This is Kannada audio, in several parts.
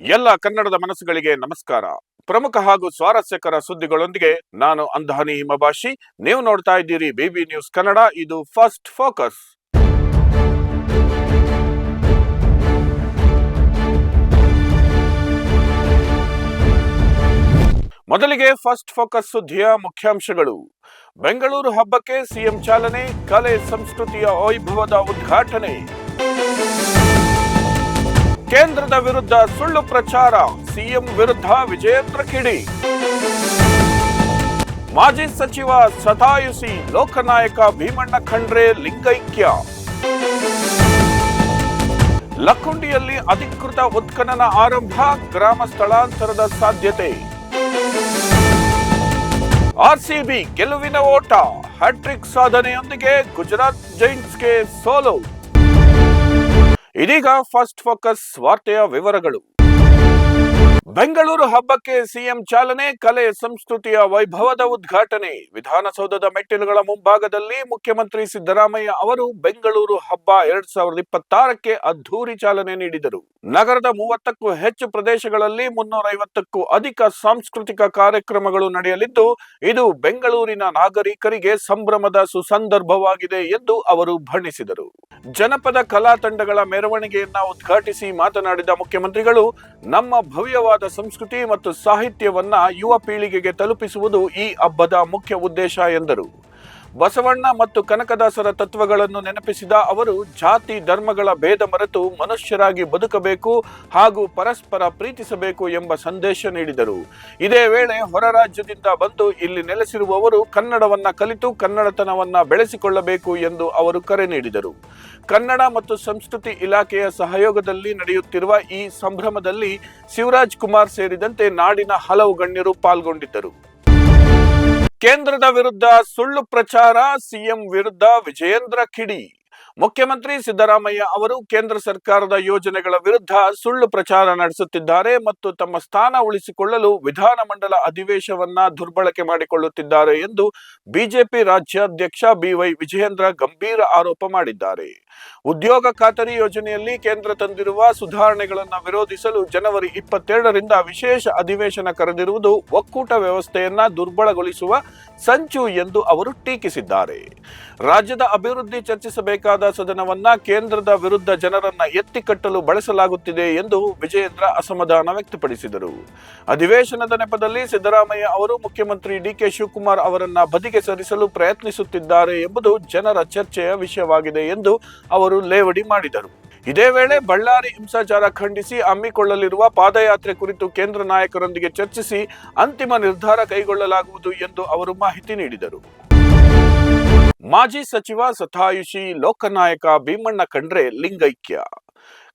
ಎಲ್ಲ ಕನ್ನಡದ ಮನಸ್ಸುಗಳಿಗೆ ನಮಸ್ಕಾರ. ಪ್ರಮುಖ ಹಾಗೂ ಸ್ವಾರಸ್ಯಕರ ಸುದ್ದಿಗಳೊಂದಿಗೆ ನಾನು ಅಂಧಾನಿ ಹಿಮಭಾಷಿ ನೀವು ನೋಡ್ತಾ ಇದ್ದೀರಿ ಬಿಬಿ ನ್ಯೂಸ್ ಕನ್ನಡ, ಇದು ಫಸ್ಟ್ ಫೋಕಸ್. ಮೊದಲಿಗೆ ಫಸ್ಟ್ ಫೋಕಸ್ ಸುದ್ದಿಯ ಮುಖ್ಯಾಂಶಗಳು. ಬೆಂಗಳೂರು ಹಬ್ಬಕ್ಕೆ ಸಿಎಂ ಚಾಲನೆ, ಕಲೆ, ಸಂಸ್ಕೃತಿಯ ವೈಭವದ ಉದ್ಘಾಟನೆ. ಕೇಂದ್ರದ ವಿರುದ್ಧ ಸುಳ್ಳು ಪ್ರಚಾರ, ಸಿಎಂ ವಿರುದ್ಧ ವಿಜಯೇಂದ್ರ ಕಿಡಿ. ಮಾಜಿ ಸಚಿವ ಸತಾಯುಸಿ, ಲೋಕನಾಯಕ ಭೀಮಣ್ಣ ಖಂಡ್ರೆ ಲಿಂಗೈಕ್ಯ. ಲಕ್ಕುಂಡಿಯಲ್ಲಿ ಅಧಿಕೃತ ಉತ್ಖನನ ಆರಂಭ, ಗ್ರಾಮ ಸ್ಥಳಾಂತರದ ಸಾಧ್ಯತೆ. ಆರ್ಸಿಬಿ ಗೆಲುವಿನ ಓಟ, ಹ್ಯಾಟ್ರಿಕ್ ಸಾಧನೆಯೊಂದಿಗೆ ಗುಜರಾತ್ ಜೈಂಟ್ಸ್ಗೆ ಸೋಲು. ಇದೀಗ ಫಸ್ಟ್ ಫೋಕಸ್ ವಾರ್ತೆಯ ವಿವರಗಳು. ಬೆಂಗಳೂರು ಹಬ್ಬಕ್ಕೆ ಸಿಎಂ ಚಾಲನೆ, ಕಲೆ, ಸಂಸ್ಕೃತಿಯ ವೈಭವದ ಉದ್ಘಾಟನೆ. ವಿಧಾನಸೌಧದ ಮೆಟ್ಟಿಲುಗಳ ಮುಂಭಾಗದಲ್ಲಿ ಮುಖ್ಯಮಂತ್ರಿ ಸಿದ್ದರಾಮಯ್ಯ ಅವರು ಬೆಂಗಳೂರು ಹಬ್ಬ ಎರಡ್ ಸಾವಿರದ ಇಪ್ಪತ್ತಾರಕ್ಕೆ ಅದ್ಧೂರಿ ಚಾಲನೆ ನೀಡಿದರು. ನಗರದ ಮೂವತ್ತಕ್ಕೂ ಹೆಚ್ಚು ಪ್ರದೇಶಗಳಲ್ಲಿ ಮುನ್ನೂರ ಐವತ್ತಕ್ಕೂ ಅಧಿಕ ಸಾಂಸ್ಕೃತಿಕ ಕಾರ್ಯಕ್ರಮಗಳು ನಡೆಯಲಿದ್ದು, ಇದು ಬೆಂಗಳೂರಿನ ನಾಗರಿಕರಿಗೆ ಸಂಭ್ರಮದ ಸುಸಂದರ್ಭವಾಗಿದೆ ಎಂದು ಅವರು ಬಣ್ಣಿಸಿದರು. ಜನಪದ ಕಲಾ ತಂಡಗಳ ಮೆರವಣಿಗೆಯನ್ನ ಉದ್ಘಾಟಿಸಿ ಮಾತನಾಡಿದ ಮುಖ್ಯಮಂತ್ರಿಗಳು, ನಮ್ಮ ಭವ್ಯವಾದ ಸಂಸ್ಕೃತಿ ಮತ್ತು ಸಾಹಿತ್ಯವನ್ನ ಯುವ ಪೀಳಿಗೆಗೆ ತಲುಪಿಸುವುದು ಈ ಹಬ್ಬದ ಮುಖ್ಯ ಉದ್ದೇಶ ಎಂದರು. ಬಸವಣ್ಣ ಮತ್ತು ಕನಕದಾಸರ ತತ್ವಗಳನ್ನು ನೆನಪಿಸಿದ ಅವರು ಜಾತಿ ಧರ್ಮಗಳ ಭೇದ ಮರೆತು ಮನುಷ್ಯರಾಗಿ ಬದುಕಬೇಕು ಹಾಗೂ ಪರಸ್ಪರ ಪ್ರೀತಿಸಬೇಕು ಎಂಬ ಸಂದೇಶ ನೀಡಿದರು. ಇದೇ ವೇಳೆ ಹೊರ ರಾಜ್ಯದಿಂದ ಬಂದು ಇಲ್ಲಿ ನೆಲೆಸಿರುವವರು ಕನ್ನಡವನ್ನ ಕಲಿತು ಕನ್ನಡತನವನ್ನ ಬೆಳೆಸಿಕೊಳ್ಳಬೇಕು ಎಂದು ಅವರು ಕರೆ ನೀಡಿದರು. ಕನ್ನಡ ಮತ್ತು ಸಂಸ್ಕೃತಿ ಇಲಾಖೆಯ ಸಹಯೋಗದಲ್ಲಿ ನಡೆಯುತ್ತಿರುವ ಈ ಸಂಭ್ರಮದಲ್ಲಿ ಶಿವರಾಜ್ ಕುಮಾರ್ ಸೇರಿದಂತೆ ನಾಡಿನ ಹಲವು ಗಣ್ಯರು ಪಾಲ್ಗೊಂಡಿದ್ದರು. ಕೇಂದ್ರದ ವಿರುದ್ಧ ಸುಳ್ಳು ಪ್ರಚಾರ, ಸಿಎಂ ವಿರುದ್ಧ ವಿಜಯೇಂದ್ರ ಕಿಡಿ. ಮುಖ್ಯಮಂತ್ರಿ ಸಿದ್ದರಾಮಯ್ಯ ಅವರು ಕೇಂದ್ರ ಸರ್ಕಾರದ ಯೋಜನೆಗಳ ವಿರುದ್ಧ ಸುಳ್ಳು ಪ್ರಚಾರ ನಡೆಸುತ್ತಿದ್ದಾರೆ ಮತ್ತು ತಮ್ಮ ಸ್ಥಾನ ಉಳಿಸಿಕೊಳ್ಳಲು ವಿಧಾನಮಂಡಲ ಅಧಿವೇಶವನ್ನ ದುರ್ಬಳಕೆ ಮಾಡಿಕೊಳ್ಳುತ್ತಿದ್ದಾರೆ ಎಂದು ಬಿಜೆಪಿ ರಾಜ್ಯಾಧ್ಯಕ್ಷ ಬಿವೈ ವಿಜಯೇಂದ್ರ ಗಂಭೀರ ಆರೋಪ ಮಾಡಿದ್ದಾರೆ. ಉದ್ಯೋಗ ಖಾತರಿ ಯೋಜನೆಯಲ್ಲಿ ಕೇಂದ್ರ ತಂದಿರುವ ಸುಧಾರಣೆಗಳನ್ನು ವಿರೋಧಿಸಲು ಜನವರಿ ಇಪ್ಪತ್ತೆರಡರಿಂದ ವಿಶೇಷ ಅಧಿವೇಶನ ಕರೆದಿರುವುದು ಒಕ್ಕೂಟ ವ್ಯವಸ್ಥೆಯನ್ನ ದುರ್ಬಲಗೊಳಿಸುವ ಸಂಚು ಎಂದು ಅವರು ಟೀಕಿಸಿದ್ದಾರೆ. ರಾಜ್ಯದ ಅಭಿವೃದ್ಧಿ ಚರ್ಚಿಸಬೇಕಾದ ಸದನವನ್ನ ಕೇಂದ್ರದ ವಿರುದ್ಧ ಜನರನ್ನ ಎತ್ತಿ ಕಟ್ಟಲು ಬಳಸಲಾಗುತ್ತಿದೆ ಎಂದು ವಿಜಯೇಂದ್ರ ಅಸಮಾಧಾನ ವ್ಯಕ್ತಪಡಿಸಿದರು. ಅಧಿವೇಶನದ ನೆಪದಲ್ಲಿ ಸಿದ್ದರಾಮಯ್ಯ ಅವರು ಮುಖ್ಯಮಂತ್ರಿ ಡಿಕೆ ಶಿವಕುಮಾರ್ ಅವರನ್ನ ಬದಿಗೆ ಸರಿಸಲು ಪ್ರಯತ್ನಿಸುತ್ತಿದ್ದಾರೆ ಎಂಬುದು ಜನರ ಚರ್ಚೆಯ ವಿಷಯವಾಗಿದೆ ಎಂದು ಅವರು ಲೇವಡಿ ಮಾಡಿದರು. ಇದೇ ವೇಳೆ ಬಳ್ಳಾರಿ ಹಿಂಸಾಚಾರ ಖಂಡಿಸಿ ಹಮ್ಮಿಕೊಳ್ಳಲಿರುವ ಪಾದಯಾತ್ರೆ ಕುರಿತು ಕೇಂದ್ರ ನಾಯಕರೊಂದಿಗೆ ಚರ್ಚಿಸಿ ಅಂತಿಮ ನಿರ್ಧಾರ ಕೈಗೊಳ್ಳಲಾಗುವುದು ಎಂದು ಅವರು ಮಾಹಿತಿ ನೀಡಿದರು. ಮಾಜಿ ಸಚಿವ ಸತಾಯುಷಿ, ಲೋಕನಾಯಕ ಭೀಮಣ್ಣ ಖಂಡ್ರೆ ಲಿಂಗೈಕ್ಯ.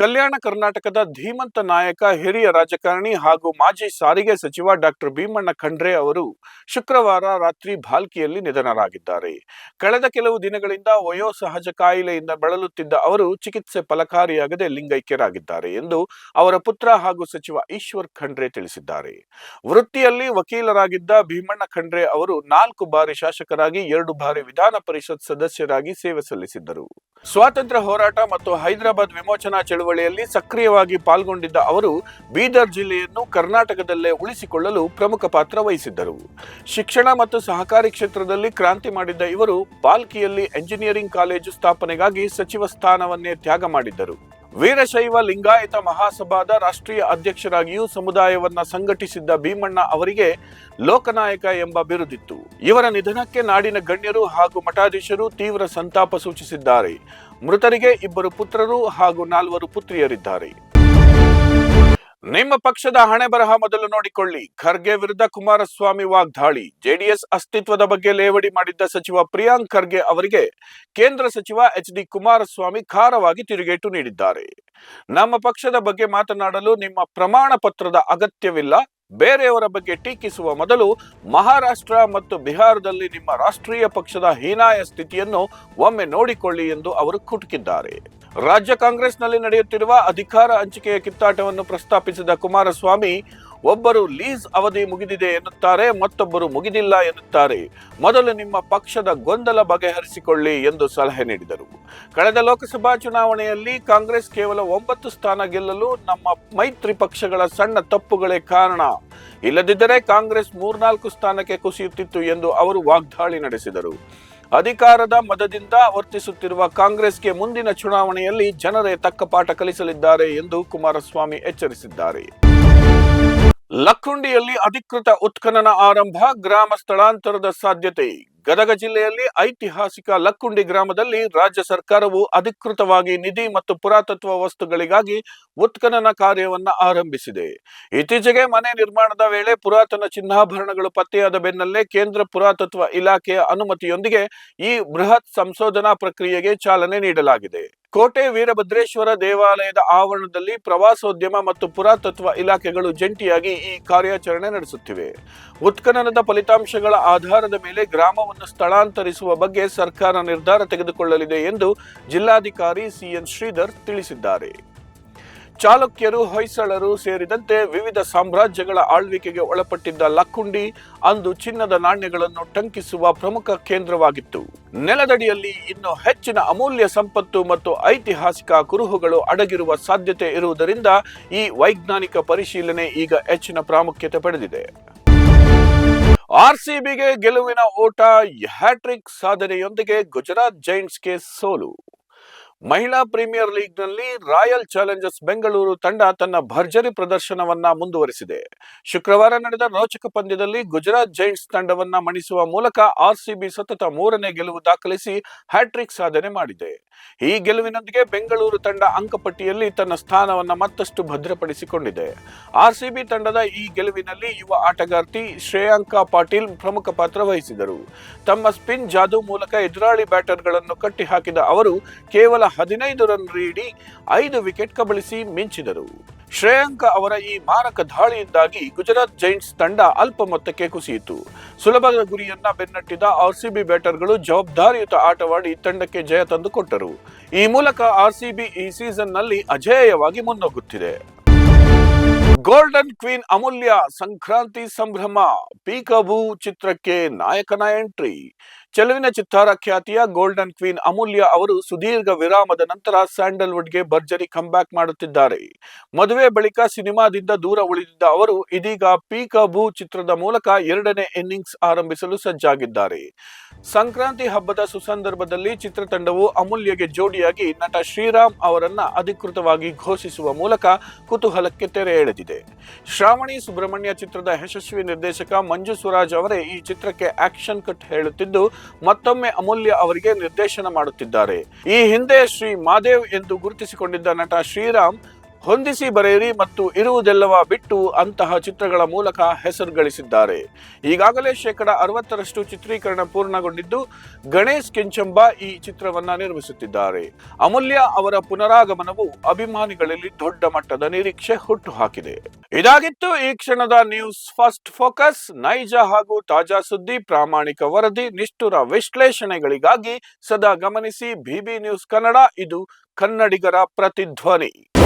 ಕಲ್ಯಾಣ ಕರ್ನಾಟಕದ ಧೀಮಂತ ನಾಯಕ, ಹಿರಿಯ ರಾಜಕಾರಣಿ ಹಾಗೂ ಮಾಜಿ ಸಾರಿಗೆ ಸಚಿವ ಡಾಕ್ಟರ್ ಭೀಮಣ್ಣ ಖಂಡ್ರೆ ಅವರು ಶುಕ್ರವಾರ ರಾತ್ರಿ ಭಾಲ್ಕಿಯಲ್ಲಿ ನಿಧನರಾಗಿದ್ದಾರೆ. ಕಳೆದ ಕೆಲವು ದಿನಗಳಿಂದ ವಯೋಸಹಜ ಕಾಯಿಲೆಯಿಂದ ಬಳಲುತ್ತಿದ್ದ ಅವರು ಚಿಕಿತ್ಸೆ ಫಲಕಾರಿಯಾಗದೆ ಲಿಂಗೈಕ್ಯರಾಗಿದ್ದಾರೆ ಎಂದು ಅವರ ಪುತ್ರ ಹಾಗೂ ಸಚಿವ ಈಶ್ವರ್ ಖಂಡ್ರೆ ತಿಳಿಸಿದ್ದಾರೆ. ವೃತ್ತಿಯಲ್ಲಿ ವಕೀಲರಾಗಿದ್ದ ಭೀಮಣ್ಣ ಖಂಡ್ರೆ ಅವರು ನಾಲ್ಕು ಬಾರಿ ಶಾಸಕರಾಗಿ ಎರಡು ಬಾರಿ ವಿಧಾನ ಪರಿಷತ್ ಸದಸ್ಯರಾಗಿ ಸೇವೆ ಸಲ್ಲಿಸಿದ್ದರು. ಸ್ವಾತಂತ್ರ್ಯ ಹೋರಾಟ ಮತ್ತು ಹೈದರಾಬಾದ್ ವಿಮೋಚನಾ ಚಳುವಳಿಯಲ್ಲಿ ಸಕ್ರಿಯವಾಗಿ ಪಾಲ್ಗೊಂಡಿದ್ದ ಅವರು ಬೀದರ್ ಜಿಲ್ಲೆಯನ್ನು ಕರ್ನಾಟಕದಲ್ಲೇ ಉಳಿಸಿಕೊಳ್ಳಲು ಪ್ರಮುಖ ಪಾತ್ರ ವಹಿಸಿದ್ದರು. ಶಿಕ್ಷಣ ಮತ್ತು ಸಹಕಾರಿ ಕ್ಷೇತ್ರದಲ್ಲಿ ಕ್ರಾಂತಿ ಮಾಡಿದ್ದ ಇವರು ಬಾಲ್ಕಿಯಲ್ಲಿ ಎಂಜಿನಿಯರಿಂಗ್ ಕಾಲೇಜು ಸ್ಥಾಪನೆಗಾಗಿ ಸಚಿವ ಸ್ಥಾನವನ್ನೇ ತ್ಯಾಗ ಮಾಡಿದ್ದರು. ವೀರಶೈವ ಲಿಂಗಾಯತ ಮಹಾಸಭಾದ ರಾಷ್ಟ್ರೀಯ ಅಧ್ಯಕ್ಷರಾಗಿಯೂ ಸಮುದಾಯವನ್ನ ಸಂಘಟಿಸಿದ್ದ ಭೀಮಣ್ಣ ಅವರಿಗೆ ಲೋಕನಾಯಕ ಎಂಬ ಬಿರುದಿತ್ತು. ಇವರ ನಿಧನಕ್ಕೆ ನಾಡಿನ ಗಣ್ಯರು ಹಾಗೂ ಮಠಾಧೀಶರು ತೀವ್ರ ಸಂತಾಪ ಸೂಚಿಸಿದ್ದಾರೆ. ಮೃತರಿಗೆ ಇಬ್ಬರು ಪುತ್ರರು ಹಾಗೂ ನಾಲ್ವರು ಪುತ್ರಿಯರಿದ್ದಾರೆ. ನಿಮ್ಮ ಪಕ್ಷದ ಹಣೆ ಬರಹ ಮೊದಲು ನೋಡಿಕೊಳ್ಳಿ. ಖರ್ಗೆ ವಿರುದ್ಧ ಕುಮಾರಸ್ವಾಮಿ ವಾಗ್ದಾಳಿ. ಜೆಡಿಎಸ್ ಅಸ್ತಿತ್ವದ ಬಗ್ಗೆ ಲೇವಡಿ ಮಾಡಿದ್ದ ಸಚಿವ ಪ್ರಿಯಾಂಕ್ ಖರ್ಗೆ ಅವರಿಗೆ ಕೇಂದ್ರ ಸಚಿವ ಎಚ್ ಡಿ ಕುಮಾರಸ್ವಾಮಿ ಖಾರವಾಗಿ ತಿರುಗೇಟು ನೀಡಿದ್ದಾರೆ. ನಮ್ಮ ಪಕ್ಷದ ಬಗ್ಗೆ ಮಾತನಾಡಲು ನಿಮ್ಮ ಪ್ರಮಾಣ ಪತ್ರದ ಅಗತ್ಯವಿಲ್ಲ. ಬೇರೆಯವರ ಬಗ್ಗೆ ಟೀಕಿಸುವ ಮೊದಲು ಮಹಾರಾಷ್ಟ್ರ ಮತ್ತು ಬಿಹಾರದಲ್ಲಿ ನಿಮ್ಮ ರಾಷ್ಟ್ರೀಯ ಪಕ್ಷದ ಹೀನಾಯ ಸ್ಥಿತಿಯನ್ನು ಒಮ್ಮೆ ನೋಡಿಕೊಳ್ಳಿ ಎಂದು ಅವರು ಕುಟುಕಿದ್ದಾರೆ. ರಾಜ್ಯ ಕಾಂಗ್ರೆಸ್ನಲ್ಲಿ ನಡೆಯುತ್ತಿರುವ ಅಧಿಕಾರ ಹಂಚಿಕೆಯ ಕಿತ್ತಾಟವನ್ನು ಪ್ರಸ್ತಾಪಿಸಿದ ಕುಮಾರಸ್ವಾಮಿ, ಒಬ್ಬರು ಲೀಸ್ ಅವಧಿ ಮುಗಿದಿದೆ ಎನ್ನುತ್ತಾರೆ, ಮತ್ತೊಬ್ಬರು ಮುಗಿದಿಲ್ಲ ಎನ್ನುತ್ತಾರೆ. ಮೊದಲು ನಿಮ್ಮ ಪಕ್ಷದ ಗೊಂದಲ ಬಗೆಹರಿಸಿಕೊಳ್ಳಿ ಎಂದು ಸಲಹೆ ನೀಡಿದರು. ಕಳೆದ ಲೋಕಸಭಾ ಚುನಾವಣೆಯಲ್ಲಿ ಕಾಂಗ್ರೆಸ್ ಕೇವಲ ಒಂಬತ್ತು ಸ್ಥಾನ ಗೆಲ್ಲಲು ನಮ್ಮ ಮೈತ್ರಿ ಪಕ್ಷಗಳ ಸಣ್ಣ ತಪ್ಪುಗಳೇ ಕಾರಣ. ಇಲ್ಲದಿದ್ದರೆ ಕಾಂಗ್ರೆಸ್ ಮೂರ್ನಾಲ್ಕು ಸ್ಥಾನಕ್ಕೆ ಕುಸಿಯುತ್ತಿತ್ತು ಎಂದು ಅವರು ವಾಗ್ದಾಳಿ ನಡೆಸಿದರು. ಅಧಿಕಾರದ ಮದದಿಂದ ವರ್ತಿಸುತ್ತಿರುವ ಕಾಂಗ್ರೆಸ್ಗೆ ಮುಂದಿನ ಚುನಾವಣೆಯಲ್ಲಿ ಜನರೇ ತಕ್ಕ ಪಾಠ ಕಲಿಸಲಿದ್ದಾರೆ ಎಂದು ಕುಮಾರಸ್ವಾಮಿ ಎಚ್ಚರಿಸಿದ್ದಾರೆ. ಲಕ್ಕುಂಡಿಯಲ್ಲಿ ಅಧಿಕೃತ ಉತ್ಖನನ ಆರಂಭ, ಗ್ರಾಮ ಸ್ಥಳಾಂತರದ ಸಾಧ್ಯತೆ ಗದಗ ಜಿಲ್ಲೆಯಲ್ಲಿ ಐತಿಹಾಸಿಕ ಲಕ್ಕುಂಡಿ ಗ್ರಾಮದಲ್ಲಿ ರಾಜ್ಯ ಸರ್ಕಾರವು ಅಧಿಕೃತವಾಗಿ ನಿಧಿ ಮತ್ತು ಪುರಾತತ್ವ ವಸ್ತುಗಳಿಗಾಗಿ ಉತ್ಖನನ ಕಾರ್ಯವನ್ನು ಆರಂಭಿಸಿದೆ. ಇತ್ತೀಚೆಗೆ ಮನೆ ನಿರ್ಮಾಣದ ವೇಳೆ ಪುರಾತನ ಚಿಹ್ನಾಭರಣಗಳು ಪತ್ತೆಯಾದ ಬೆನ್ನಲ್ಲೇ ಕೇಂದ್ರ ಪುರಾತತ್ವ ಇಲಾಖೆಯ ಅನುಮತಿಯೊಂದಿಗೆ ಈ ಬೃಹತ್ ಸಂಶೋಧನಾ ಪ್ರಕ್ರಿಯೆಗೆ ಚಾಲನೆ ನೀಡಲಾಗಿದೆ. ಕೋಟೆ ವೀರಭದ್ರೇಶ್ವರ ದೇವಾಲಯದ ಆವರಣದಲ್ಲಿ ಪ್ರವಾಸೋದ್ಯಮ ಮತ್ತು ಪುರಾತತ್ವ ಇಲಾಖೆಗಳು ಜಂಟಿಯಾಗಿ ಈ ಕಾರ್ಯಾಚರಣೆ ನಡೆಸುತ್ತಿವೆ. ಉತ್ಖನನದ ಫಲಿತಾಂಶಗಳ ಆಧಾರದ ಮೇಲೆ ಗ್ರಾಮವನ್ನು ಸ್ಥಳಾಂತರಿಸುವ ಬಗ್ಗೆ ಸರ್ಕಾರ ನಿರ್ಧಾರ ತೆಗೆದುಕೊಳ್ಳಲಿದೆ ಎಂದು ಜಿಲ್ಲಾಧಿಕಾರಿ ಸಿಎನ್ ಶ್ರೀಧರ್ ತಿಳಿಸಿದ್ದಾರೆ. ಚಾಲುಕ್ಯರು, ಹೊಯ್ಸಳರು ಸೇರಿದಂತೆ ವಿವಿಧ ಸಾಮ್ರಾಜ್ಯಗಳ ಆಳ್ವಿಕೆಗೆ ಒಳಪಟ್ಟಿದ್ದ ಲಕ್ಕುಂಡಿ ಅಂದು ಚಿನ್ನದ ನಾಣ್ಯಗಳನ್ನು ಟಂಕಿಸುವ ಪ್ರಮುಖ ಕೇಂದ್ರವಾಗಿತ್ತು. ನೆಲದಡಿಯಲ್ಲಿ ಇನ್ನು ಹೆಚ್ಚಿನ ಅಮೂಲ್ಯ ಸಂಪತ್ತು ಮತ್ತು ಐತಿಹಾಸಿಕ ಕುರುಹುಗಳು ಅಡಗಿರುವ ಸಾಧ್ಯತೆ ಇರುವುದರಿಂದ ಈ ವೈಜ್ಞಾನಿಕ ಪರಿಶೀಲನೆ ಈಗ ಹೆಚ್ಚಿನ ಪ್ರಾಮುಖ್ಯತೆ ಪಡೆದಿದೆ. ಆರ್ಸಿಬಿಗೆ ಗೆಲುವಿನ ಓಟ ಹ್ಯಾಟ್ರಿಕ್ ಸಾಧನೆಯೊಂದಿಗೆ ಗುಜರಾತ್ ಜೈಂಟ್ಸ್ಗೆ ಸೋಲು. ಮಹಿಳಾ ಪ್ರೀಮಿಯರ್ ಲೀಗ್ನಲ್ಲಿ ರಾಯಲ್ ಚಾಲೆಂಜರ್ಸ್ ಬೆಂಗಳೂರು ತಂಡ ತನ್ನ ಭರ್ಜರಿ ಪ್ರದರ್ಶನವನ್ನ ಮುಂದುವರಿಸಿದೆ. ಶುಕ್ರವಾರ ನಡೆದ ರೋಚಕ ಪಂದ್ಯದಲ್ಲಿ ಗುಜರಾತ್ ಜೈಂಟ್ಸ್ ತಂಡವನ್ನ ಮಣಿಸುವ ಮೂಲಕ ಆರ್ಸಿಬಿ ಸತತ ಮೂರನೇ ಗೆಲುವು ದಾಖಲಿಸಿ ಹ್ಯಾಟ್ರಿಕ್ ಸಾಧನೆ ಮಾಡಿದೆ. ಈ ಗೆಲುವಿನೊಂದಿಗೆ ಬೆಂಗಳೂರು ತಂಡ ಅಂಕಪಟ್ಟಿಯಲ್ಲಿ ತನ್ನ ಸ್ಥಾನವನ್ನ ಮತ್ತಷ್ಟು ಭದ್ರಪಡಿಸಿಕೊಂಡಿದೆ. ಆರ್ಸಿಬಿ ತಂಡದ ಈ ಗೆಲುವಿನಲ್ಲಿ ಯುವ ಆಟಗಾರ್ತಿ ಶ್ರೇಯಾಂಕಾ ಪಾಟೀಲ್ ಪ್ರಮುಖ ಪಾತ್ರ ವಹಿಸಿದರು. ತಮ್ಮ ಸ್ಪಿನ್ ಜಾದು ಮೂಲಕ ಎದುರಾಳಿ ಬ್ಯಾಟರ್ಗಳನ್ನು ಕಟ್ಟಿಹಾಕಿದ ಅವರು ಕೇವಲ ಹದಿನೈದು ರನ್ ನೀಡಿ ಐದು ವಿಕೆಟ್ ಕಬಳಿಸಿ ಮಿಂಚಿದರು. ಶ್ರೇಯಾಂಕ ಅವರ ಈ ಮಾರಕ ದಾಳಿಯಿಂದಾಗಿ ಗುಜರಾತ್ ಜೈಂಟ್ಸ್ ತಂಡ ಅಲ್ಪ ಮೊತ್ತಕ್ಕೆ ಕುಸಿಯಿತು. ಸುಲಭದ ಗುರಿಯನ್ನ ಬೆನ್ನಟ್ಟಿದ ಆರ್ಸಿಬಿ ಬ್ಯಾಟರ್ಗಳು ಜವಾಬ್ದಾರಿಯುತ ಆಟವಾಡಿ ತಂಡಕ್ಕೆ ಜಯ ತಂದುಕೊಟ್ಟರು ಈ ಮೂಲಕ ಆರ್ಸಿಬಿ ಈ ಸೀಸನ್ನಲ್ಲಿ ಅಜೇಯವಾಗಿ ಮುನ್ನುಗ್ಗುತ್ತಿದೆ ಗೋಲ್ಡನ್ ಕ್ವೀನ್ ಅಮೂಲ್ಯ ಸಂಕ್ರಾಂತಿ ಸಂಭ್ರಮ, ಪೀಕಬೂ ಚಿತ್ರಕ್ಕೆ ನಾಯಕನ ಎಂಟ್ರಿ. ಚೆಲುವಿನ ಚಿತ್ತಾರ ಖ್ಯಾತಿಯ ಗೋಲ್ಡನ್ ಕ್ವೀನ್ ಅಮೂಲ್ಯ ಅವರು ಸುದೀರ್ಘ ವಿರಾಮದ ನಂತರ ಸ್ಯಾಂಡಲ್ವುಡ್ಗೆ ಭರ್ಜರಿ ಕಂಬ್ಯಾಕ್ ಮಾಡುತ್ತಿದ್ದಾರೆ. ಮದುವೆ ಬಳಿಕ ಸಿನಿಮಾದಿಂದ ದೂರ ಉಳಿದಿದ್ದ ಅವರು ಇದೀಗ ಪೀಕಬೂ ಚಿತ್ರದ ಮೂಲಕ ಎರಡನೇ ಇನ್ನಿಂಗ್ಸ್ ಆರಂಭಿಸಲು ಸಜ್ಜಾಗಿದ್ದಾರೆ. ಸಂಕ್ರಾಂತಿ ಹಬ್ಬದ ಸುಸಂದರ್ಭದಲ್ಲಿ ಚಿತ್ರತಂಡವು ಅಮೂಲ್ಯಗೆ ಜೋಡಿಯಾಗಿ ನಟ ಶ್ರೀರಾಮ್ ಅವರನ್ನ ಅಧಿಕೃತವಾಗಿ ಘೋಷಿಸುವ ಮೂಲಕ ಕುತೂಹಲಕ್ಕೆ ತೆರೆ ಎಳೆದಿದೆ. ಶ್ರಾವಣಿ ಸುಬ್ರಹ್ಮಣ್ಯ ಚಿತ್ರದ ಯಶಸ್ವಿ ನಿರ್ದೇಶಕ ಮಂಜು ಸ್ವರಾಜ್ ಅವರೇ ಈ ಚಿತ್ರಕ್ಕೆ ಆಕ್ಷನ್ ಕಟ್ ಹೇಳುತ್ತಿದ್ದು ಮತ್ತೊಮ್ಮೆ ಅಮೂಲ್ಯ ಅವರಿಗೆ ನಿರ್ದೇಶನ ಮಾಡುತ್ತಿದ್ದಾರೆ. ಈ ಹಿಂದೆ ಶ್ರೀ ಮಾದೇವ್ ಎಂದು ಗುರುತಿಸಿಕೊಂಡಿದ್ದ ನಟ ಶ್ರೀರಾಮ್ ಹೊಂದಿಸಿ ಬರೆಯಿರಿ ಮತ್ತು ಇರುವುದೆಲ್ಲವ ಬಿಟ್ಟು ಅಂತಹ ಚಿತ್ರಗಳ ಮೂಲಕ ಹೆಸರು ಗಳಿಸಿದ್ದಾರೆ ಈಗಾಗಲೇ ಶೇಕಡ ಅರವತ್ತರಷ್ಟು ಚಿತ್ರೀಕರಣ ಪೂರ್ಣಗೊಂಡಿದ್ದು, ಗಣೇಶ್ ಕೆಂಚಂಬ ಈ ಚಿತ್ರವನ್ನ ನಿರ್ಮಿಸುತ್ತಿದ್ದಾರೆ. ಅಮೂಲ್ಯ ಅವರ ಪುನರಾಗಮನವು ಅಭಿಮಾನಿಗಳಲ್ಲಿ ದೊಡ್ಡ ಮಟ್ಟದ ನಿರೀಕ್ಷೆ ಹುಟ್ಟು ಹಾಕಿದೆ ಇದಾಗಿತ್ತು ಈ ಕ್ಷಣದ ನ್ಯೂಸ್ ಫಸ್ಟ್ ಫೋಕಸ್. ನೈಜ ಹಾಗೂ ತಾಜಾ ಸುದ್ದಿ, ಪ್ರಾಮಾಣಿಕ ವರದಿ, ನಿಷ್ಠುರ ವಿಶ್ಲೇಷಣೆಗಳಿಗಾಗಿ ಸದಾ ಗಮನಿಸಿ ಬಿಬಿ ನ್ಯೂಸ್ ಕನ್ನಡ. ಇದು ಕನ್ನಡಿಗರ ಪ್ರತಿಧ್ವನಿ.